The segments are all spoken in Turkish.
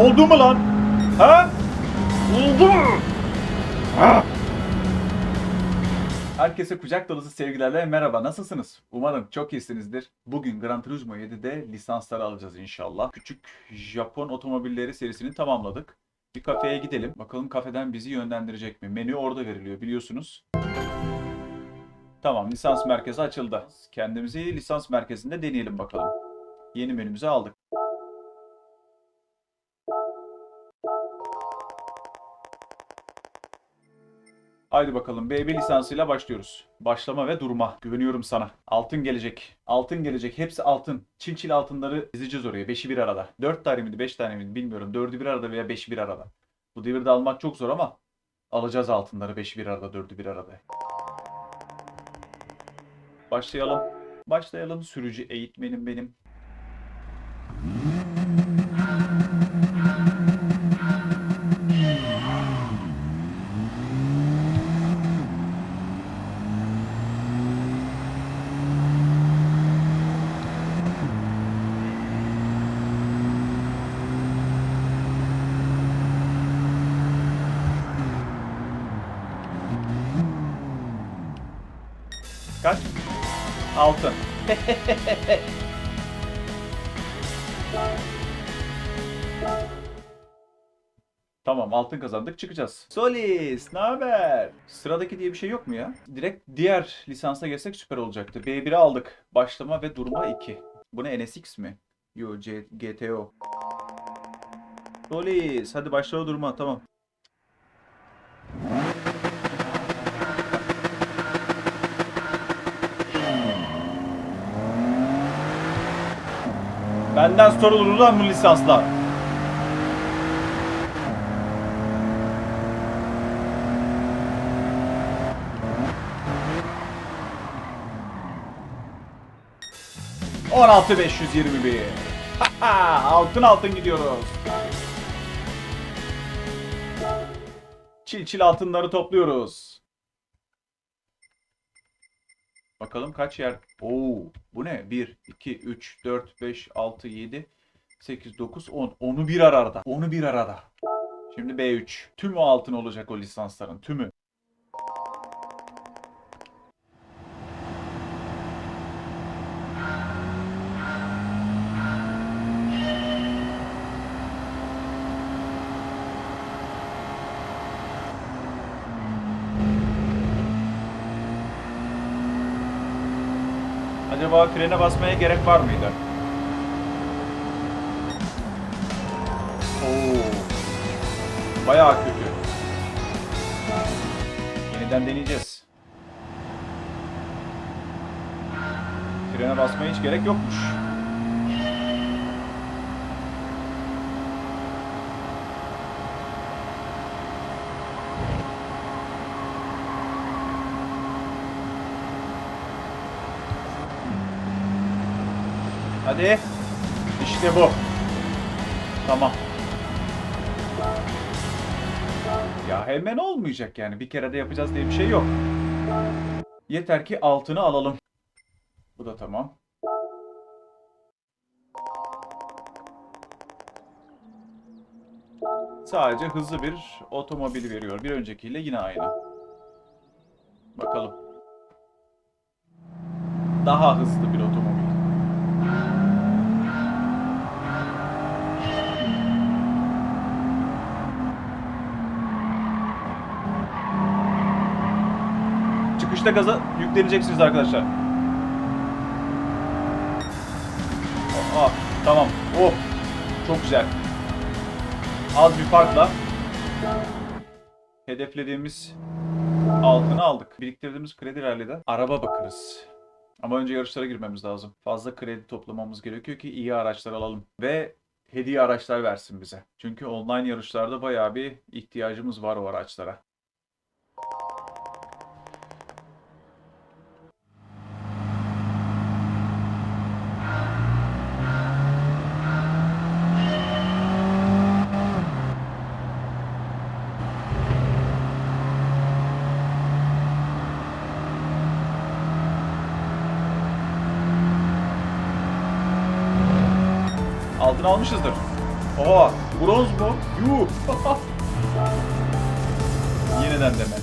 Oldu mu lan? Ha? Oldu mu? Ha? Herkese kucak dolusu sevgilerle merhaba. Nasılsınız? Umarım çok iyisinizdir. Bugün Gran Turismo 7'de lisansları alacağız inşallah. Küçük Japon otomobilleri serisini tamamladık. Bir kafeye gidelim. Bakalım kafeden bizi yönlendirecek mi? Menü orada veriliyor biliyorsunuz. Tamam lisans merkezi açıldı. Kendimizi lisans merkezinde deneyelim bakalım. Yeni menümüzü aldık. Haydi bakalım B1 lisansıyla başlıyoruz. Başlama ve durma. Güveniyorum sana. Altın gelecek. Altın gelecek. Hepsi altın. Çin çil altınları dizeceğiz oraya. Beşi bir arada. Dört tane miydi, beş tane miydi bilmiyorum. Dördü bir arada veya beşi bir arada. Bu devirde almak çok zor ama alacağız altınları beşi bir arada, dördü bir arada. Başlayalım. Başlayalım. Sürücü eğitmenim benim. Kaç? Altın. Tamam altın kazandık çıkacağız. Solis ne haber? Sıradaki diye bir şey yok mu ya? Direkt diğer lisansa geçsek süper olacaktı. B1'i aldık. Başlama ve durma 2. Bu ne NSX mi? Yo C GTO. Solis hadi başlama durma tamam. Benden sorulur lan bu lisanslar. On altı beş yüz yirmi bir. Altın altın gidiyoruz. Çil çil altınları topluyoruz. Bakalım kaç yer. Oo, bu ne? 1, 2, 3, 4, 5, 6, 7, 8, 9, 10. Onu bir arada. Onu bir arada. Şimdi B3. Tümü altın olacak o lisansların. Tümü. Acaba frene basmaya gerek var mıydı? Oo. Bayağı kötü. Yeniden deneyeceğiz. Frene basmaya hiç gerek yokmuş. Hadi. İşte bu. Tamam. Ya hemen olmayacak yani. Bir kere de yapacağız diye bir şey yok. Yeter ki altını alalım. Bu da tamam. Sadece hızlı bir otomobil veriyor. Bir öncekiyle yine aynı. Bakalım. Daha hızlı bir otomobil. Çıkışta gaza yükleneceksiniz arkadaşlar. Aa, tamam. Oh. Çok güzel. Az bir farkla hedeflediğimiz altını aldık. Biriktirdiğimiz kredilerle de araba bakarız. Ama önce yarışlara girmemiz lazım. Fazla kredi toplamamız gerekiyor ki iyi araçlar alalım. Ve hediye araçlar versin bize. Çünkü online yarışlarda bayağı bir ihtiyacımız var o araçlara. Altın almışızdır. Oha. Bronz mu? Yuh. Yeniden deme.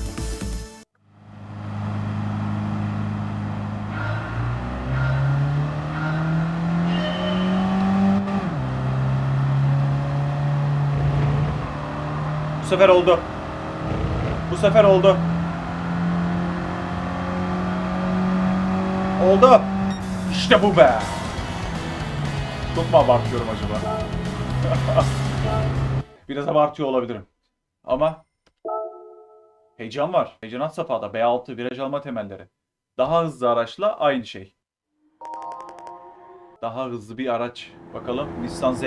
Bu sefer oldu. Bu sefer oldu. Oldu. İşte bu be. Çok mu abartıyorum acaba? Biraz abartıyor olabilirim. Ama heyecan var. Heyecan had safhada. B6 viraj alma temelleri. Daha hızlı araçla aynı şey. Daha hızlı bir araç. Bakalım Nissan Z.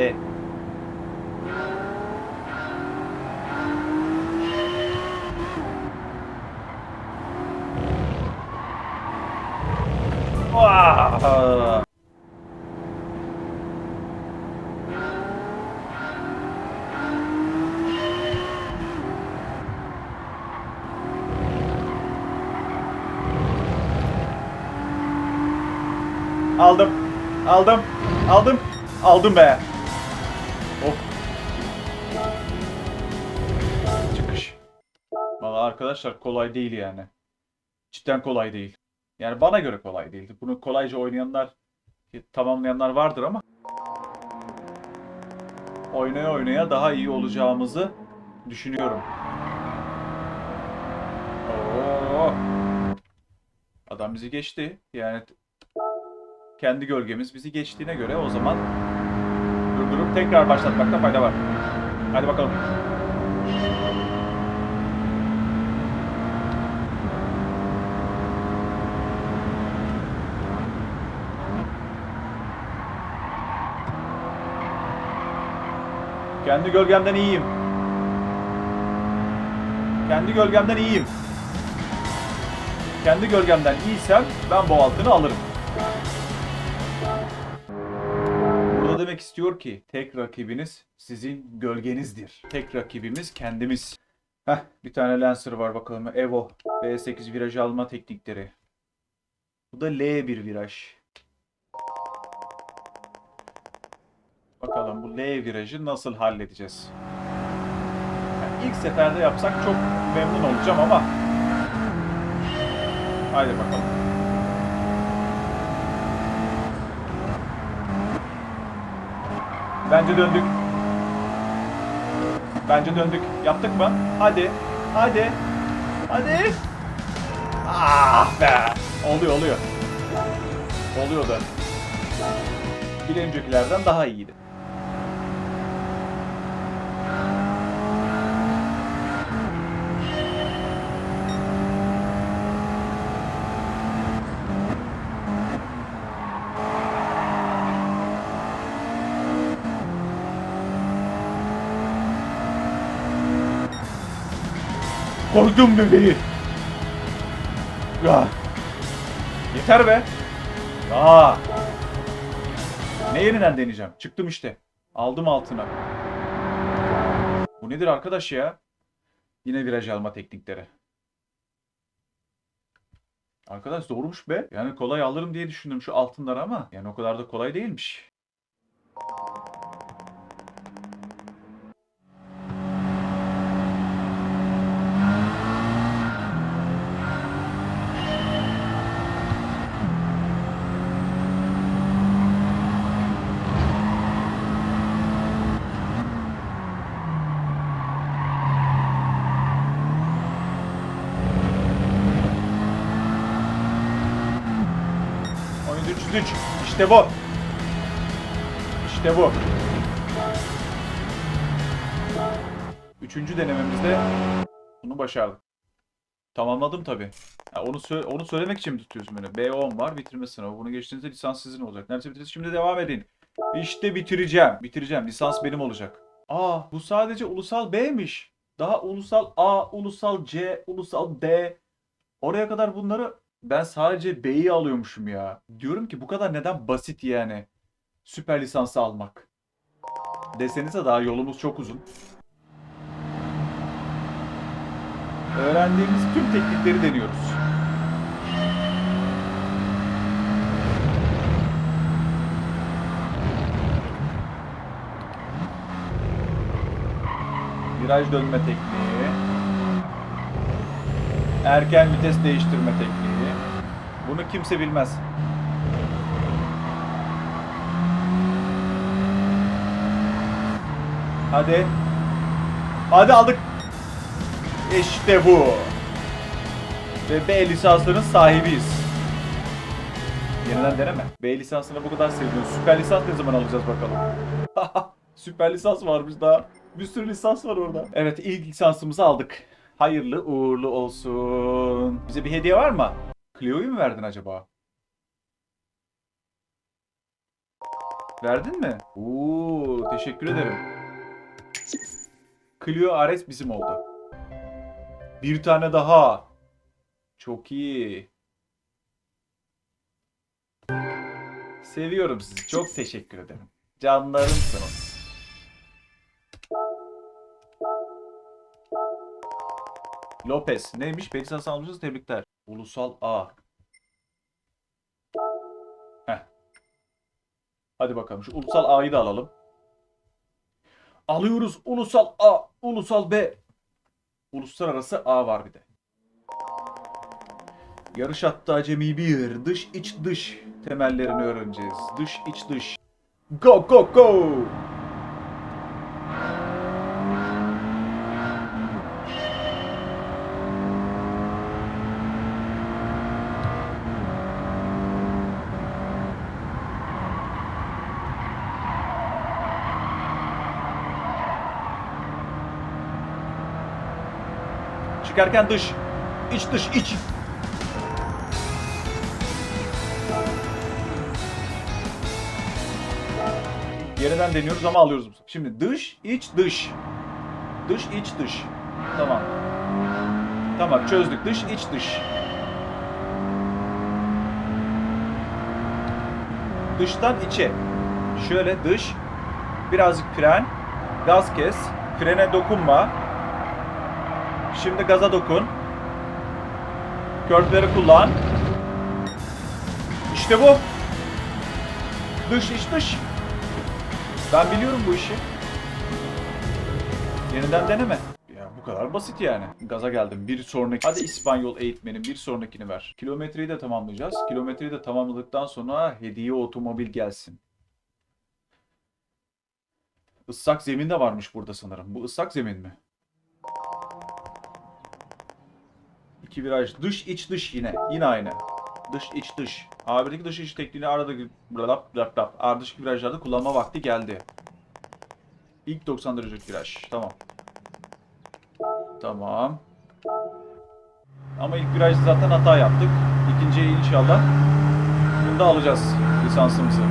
Vaa! Aldım. Aldım. Aldım. Aldım be. Oh. Çıkış. Valla arkadaşlar kolay değil yani. Cidden kolay değil. Yani bana göre kolay değildi. Bunu kolayca oynayanlar, tamamlayanlar vardır ama oynaya oynaya daha iyi olacağımızı düşünüyorum. Oo. Adam bizi geçti. Yani kendi gölgemiz bizi geçtiğine göre o zaman durdurup tekrar başlatmakta fayda var. Hadi bakalım. Kendi gölgemden iyiyim. Kendi gölgemden iyiyim. Kendi gölgemden iyiysem ben bu altını alırım. Demek istiyor ki tek rakibiniz sizin gölgenizdir. Tek rakibimiz kendimiz. Heh, bir tane Lancer var bakalım. Evo. V8 viraj alma teknikleri. Bu da L1 viraj. Bakalım bu L virajı nasıl halledeceğiz? Yani ilk seferde yapsak çok memnun olacağım ama Haydi bakalım. Bence döndük. Bence döndük. Yaptık mı? Hadi. Hadi. Hadi. Ah be. Oluyor oluyor. Oluyor da. Bir öncekilerden daha iyiydi. Koydum bebeği. Ya. Yeter be. Aa. Ne yeniden deneyeceğim? Çıktım işte. Aldım altına. Bu nedir arkadaş ya? Yine viraj alma teknikleri. Arkadaş doğrumuş be. Yani kolay alırım diye düşündüm şu altınları ama yani o kadar da kolay değilmiş. Oyun 303. İşte bu. İşte bu. Üçüncü denememizde bunu başardık. Tamamladım tabi. onu sö- onu söylemek için mi tutuyorsun beni? B10 var bitirme sınavı. Bunu geçtiğinizde lisans sizin olacak. Neredeyse bitirdiniz. Şimdi devam edin. İşte bitireceğim. Bitireceğim. Lisans benim olacak. Aa bu sadece ulusal B'miş. Daha ulusal A, ulusal C, ulusal D. Oraya kadar bunları ben sadece B'yi alıyormuşum ya. Diyorum ki bu kadar neden basit yani süper lisansı almak. Desenize daha yolumuz çok uzun. Öğrendiğimiz tüm teknikleri deniyoruz. Viraj dönme tekniği. Erken vites değiştirme tekniği. Bunu kimse bilmez. Hadi. Hadi aldık. İşte bu. Ve B lisansının sahibiyiz. Yeniden deneme. B lisansını bu kadar seviyorsun. Süper lisans ne zaman alacağız bakalım. Süper lisans varmış daha. Bir sürü lisans var orada. Evet ilk lisansımızı aldık. Hayırlı uğurlu olsun. Bize bir hediye var mı? Clio'yu mu verdin acaba? Verdin mi? Oo, teşekkür ederim. Clio Ares bizim oldu. Bir tane daha. Çok iyi. Seviyorum sizi. Çok teşekkür ederim. Canlarımsınız. Lopez. Neymiş? Belistan sağlamışız. Tebrikler. Ulusal A. Heh. Hadi bakalım. Şu ulusal A'yı da alalım. Alıyoruz. Ulusal A. Ulusal B. Uluslararası A var bir de. Yarış hattı acemi 1. Dış iç dış temellerini öğreneceğiz. Dış iç dış. Go go go. Çıkarken dış. iç dış iç. Yeniden deniyoruz ama alıyoruz bu. Şimdi dış, iç, dış. Dış, iç, dış. Tamam. Tamam çözdük. Dış, iç, dış. Dıştan içe. Şöyle dış. Birazcık fren. Gaz kes. Frene dokunma. Şimdi gaza dokun. Körtleri kullan. İşte bu. Dış, iç, dış. Ben biliyorum bu işi. Yeniden deneme. Ya bu kadar basit yani. Gaza geldim. Bir sonraki. Hadi İspanyol eğitmenim bir sonrakini ver. Kilometreyi de tamamlayacağız. Kilometreyi de tamamladıktan sonra hediye otomobil gelsin. Islak zemin de varmış burada sanırım. Bu ıslak zemin mi? İki viraj. Dış iç dış yine. Yine aynı. Dış iç dış. A1'deki dış iç tekniğini arada blap blap blap. Ardışık virajlarda kullanma vakti geldi. İlk 90 derecelik viraj. Tamam. Tamam. Ama ilk virajda zaten hata yaptık. İkinciye inşallah. Bunda alacağız lisansımızı.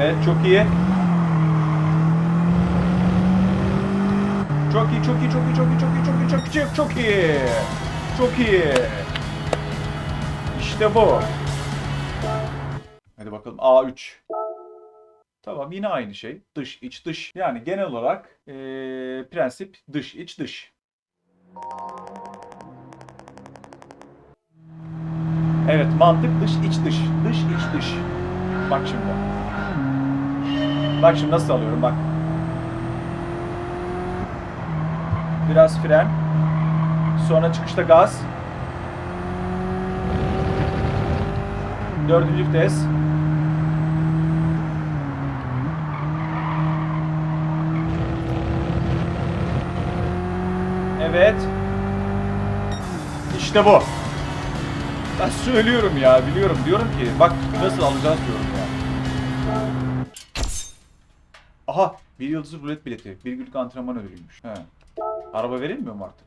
Evet çok iyi. Çok iyi, çok iyi, çok iyi, çok iyi, çok iyi, çok iyi, çok iyi, çok iyi. Çok iyi. İşte bu. Hadi bakalım A3. Tamam yine aynı şey. Dış, iç, dış. Yani genel olarak eee, prensip dış, iç, dış. Evet mantık dış, iç, dış. Dış, iç, dış. Bak şimdi. Bak şimdi nasıl alıyorum bak. Biraz fren. Sonra çıkışta gaz. Dördüncü vites. Evet. İşte bu. Ben söylüyorum ya biliyorum. Diyorum ki bak nasıl alacağız diyorum ya. Aha bir yıldızlı rulet bileti. Bir günlük antrenman ödülüymüş. He. Araba verilmiyor mu artık?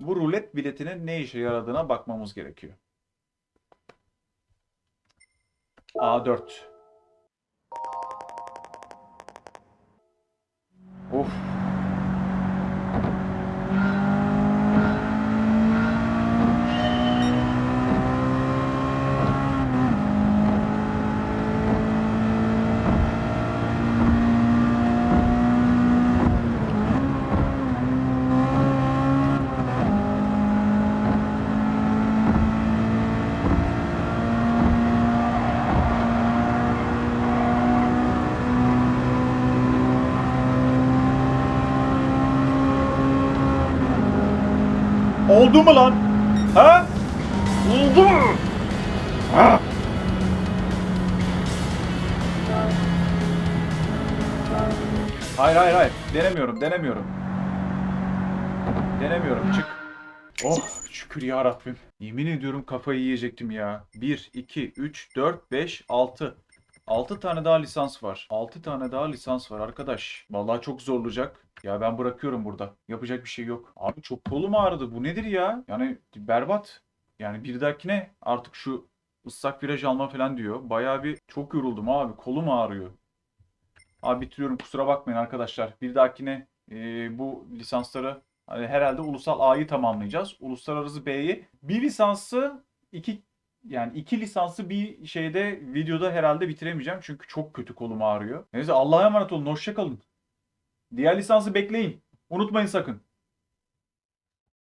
Bu rulet biletinin ne işe yaradığına bakmamız gerekiyor. A4. Of. Oldu mu lan? Ha? Oldu mu? Ha? Hayır hayır hayır. Denemiyorum, denemiyorum. Denemiyorum. Çık. Oh şükür ya Rabbim. Yemin ediyorum kafayı yiyecektim ya. 1, 2, 3, 4, 5, 6. 6 tane daha lisans var. 6 tane daha lisans var arkadaş. Vallahi çok zorlayacak. Ya ben bırakıyorum burada. Yapacak bir şey yok. Abi çok kolum ağrıdı. Bu nedir ya? Yani berbat. Yani bir dahakine artık şu ıslak viraj alma falan diyor. Bayağı bir çok yoruldum abi. Kolum ağrıyor. Abi bitiriyorum kusura bakmayın arkadaşlar. Bir dahakine e, bu lisansları hani herhalde ulusal A'yı tamamlayacağız. Uluslararası B'yi. Bir lisansı iki yani iki lisansı bir şeyde videoda herhalde bitiremeyeceğim. Çünkü çok kötü kolum ağrıyor. Neyse Allah'a emanet olun. Hoşça kalın. Diğer lisansı bekleyin. Unutmayın sakın.